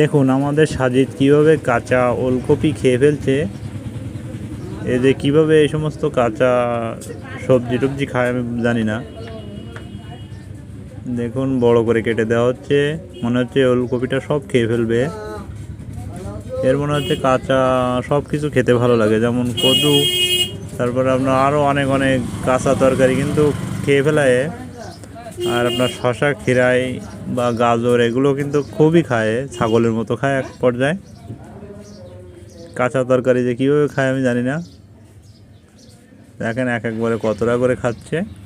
দেখুন, আমাদের সাজিদ কীভাবে কাঁচা ওলকপি খেয়ে ফেলছে, এ যে কীভাবে এই সমস্ত কাঁচা সবজি টবজি খায় আমি জানি না। দেখুন, বড় করে কেটে দেওয়া হচ্ছে, মনে হচ্ছে ওলকপিটা সব খেয়ে ফেলবে। এর মনে হচ্ছে কাঁচা সব কিছু খেতে ভালো লাগে, যেমন কদু, তারপরে আপনার আরও অনেক অনেক কাঁচা তরকারি কিন্তু খেয়ে ফেলায়। আর আপনার শশা খিরাই বা গাজর, এগুলো কিন্তু খুবই খায়, ছাগলের মতো খায় এক পর্যায়ে। কাঁচা তরকারি যে কীভাবে খায় আমি জানি না। দেখেন এক একবারে কতটা করে খাচ্ছে।